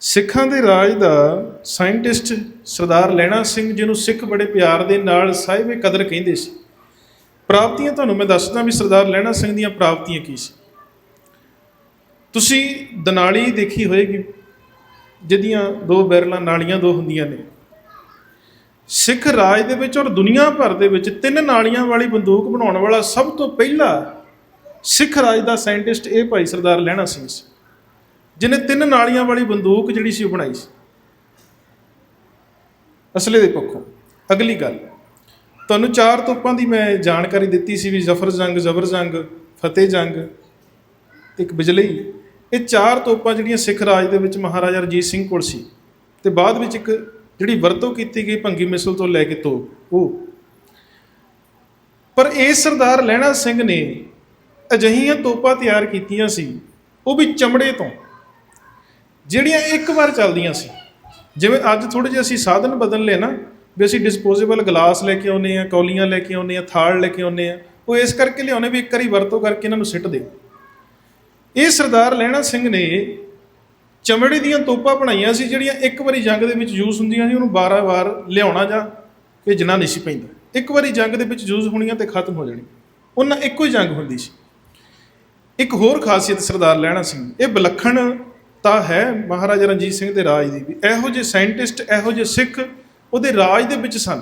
ਸਿੱਖਾਂ ਦੇ ਰਾਜ ਦਾ ਸਾਇੰਟਿਸਟ ਸਰਦਾਰ ਲੈਣਾ ਸਿੰਘ ਜਿਹਨੂੰ ਸਿੱਖ ਬੜੇ ਪਿਆਰ ਦੇ ਨਾਲ ਸਾਹਿਬੇ ਕਦਰ ਕਹਿੰਦੇ ਸੀ। ਪ੍ਰਾਪਤੀਆਂ ਤੁਹਾਨੂੰ ਮੈਂ ਦੱਸਦਾ ਵੀ ਸਰਦਾਰ ਲੈਣਾ ਸਿੰਘ ਦੀਆਂ ਪ੍ਰਾਪਤੀਆਂ ਕੀ ਸੀ। ਤੁਸੀਂ ਦਨਾਲੀ ਦੇਖੀ ਹੋਏਗੀ, ਜਿਹਦੀਆਂ ਦੋ ਬੈਰਲਾਂ ਨਾਲੀਆਂ ਦੋ ਹੁੰਦੀਆਂ ਨੇ। ਸਿੱਖ ਰਾਜ ਦੇ ਵਿੱਚ ਔਰ ਦੁਨੀਆ ਭਰ ਦੇ ਵਿੱਚ ਤਿੰਨ ਨਾਲੀਆਂ ਵਾਲੀ ਬੰਦੂਕ ਬਣਾਉਣ ਵਾਲਾ ਸਭ ਤੋਂ ਪਹਿਲਾ ਸਿੱਖ ਰਾਜ ਦਾ ਸਾਇੰਟਿਸਟ ਇਹ ਭਾਈ ਸਰਦਾਰ ਲਹਿਣਾ ਸਿੰਘ ਸੀ। ਜਿਹਨੇ ਤਿੰਨ ਨਾਲੀਆਂ ਵਾਲੀ ਬੰਦੂਕ ਜਿਹੜੀ ਸੀ ਉਹ ਬਣਾਈ ਸੀ। ਅਸਲੇ ਦੇ ਪੱਖੋਂ। ਅਗਲੀ ਗੱਲ। ਤੁਹਾਨੂੰ ਚਾਰ ਤੋਪਾਂ ਦੀ ਮੈਂ ਜਾਣਕਾਰੀ ਦਿੱਤੀ ਸੀ ਵੀ ਜ਼ਫਰ ਜੰਗ, ਜ਼ਬਰ ਜੰਗ, ਫਤਿਹ ਜੰਗ ਤੇ ਇੱਕ ਬਿਜਲੀ। ਇਹ ਚਾਰ ਤੋਪਾਂ ਜਿਹੜੀਆਂ ਸਿੱਖ ਰਾਜ ਦੇ ਵਿੱਚ ਮਹਾਰਾਜਾ ਰਣਜੀਤ ਸਿੰਘ ਕੋਲ ਸੀ। ਤੇ ਬਾਅਦ ਵਿੱਚ ਇੱਕ ਜਿਹੜੀ ਵਰਤੋਂ ਕੀਤੀ ਗਈ ਭੰਗੀ ਮਿਸਲ ਤੋਂ ਲੈ ਕੇ ਤੋਪ। ਉਹ। ਪਰ ਇਹ ਸਰਦਾਰ ਲਹਿਣਾ ਸਿੰਘ ਨੇ ਅਜਿਹੀਆਂ ਤੋਪਾਂ ਤਿਆਰ ਕੀਤੀਆਂ ਸੀ, ਉਹ ਵੀ ਚਮੜੇ ਤੋਂ। ਜਿਹੜੀਆਂ ਇੱਕ ਵਾਰ ਚੱਲਦੀਆਂ ਸੀ, ਜਿਵੇਂ ਅੱਜ ਥੋੜੇ ਜਿਹੇ ਅਸੀਂ ਸਾਧਨ ਬਦਲ ਲਏ ਨਾ, ਵੀ ਅਸੀਂ ਡਿਸਪੋਜ਼ੇਬਲ ਗਲਾਸ ਲੈ ਕੇ ਆਉਨੇ ਆ ਕੌਲੀਆਂ ਲੈ ਕੇ ਆਉਨੇ ਆ ਥਾਲ ਲੈ ਕੇ ਆਉਨੇ ਆ ਉਹ ਇਸ ਕਰਕੇ ਲਿਆਉਨੇ ਵੀ ਇੱਕ ਵਾਰੀ ਵਰਤੋਂ ਕਰਕੇ ਇਹਨਾਂ ਨੂੰ ਸਿੱਟ ਦੇ ਇਹ ਸਰਦਾਰ ਲਹਿਣਾ ਸਿੰਘ ਨੇ ਚਮੜੇ ਦੀਆਂ ਤੋਪਾਂ ਬਣਾਈਆਂ ਸੀ, ਜਿਹੜੀਆਂ ਇੱਕ ਵਾਰੀ ਜੰਗ ਦੇ ਵਿੱਚ ਯੂਜ਼ ਹੁੰਦੀਆਂ ਸੀ, ਉਹਨੂੰ 12 ਵਾਰ ਲਿਆਉਣਾ ਜਾਂ ਭੇਜਣਾ ਨਹੀਂ ਸੀ ਪੈਂਦਾ। ਇੱਕ ਵਾਰੀ ਜੰਗ ਦੇ ਵਿੱਚ ਯੂਜ਼ ਹੋਣੀਆਂ ਤੇ ਖਤਮ ਹੋ ਜਾਣੀ। ਉਹਨਾਂ ਇੱਕੋ ਹੀ ਜੰਗ ਹੁੰਦੀ ਸੀ। ਇੱਕ ਹੋਰ ਖਾਸੀਅਤ ਸਰਦਾਰ ਲਹਿਣਾ ਸਿੰਘ ਇਹ ਵਿਲੱਖਣ ਤਾਂ ਹੈ ਮਹਾਰਾਜਾ ਰਣਜੀਤ ਸਿੰਘ ਦੇ ਰਾਜ ਦੀ ਵੀ। ਇਹੋ ਜਿਹੇ ਸਾਇੰਟਿਸਟ ਇਹੋ ਜਿਹੇ ਸਿੱਖ ਉਹਦੇ ਰਾਜ ਦੇ ਵਿੱਚ ਸਨ।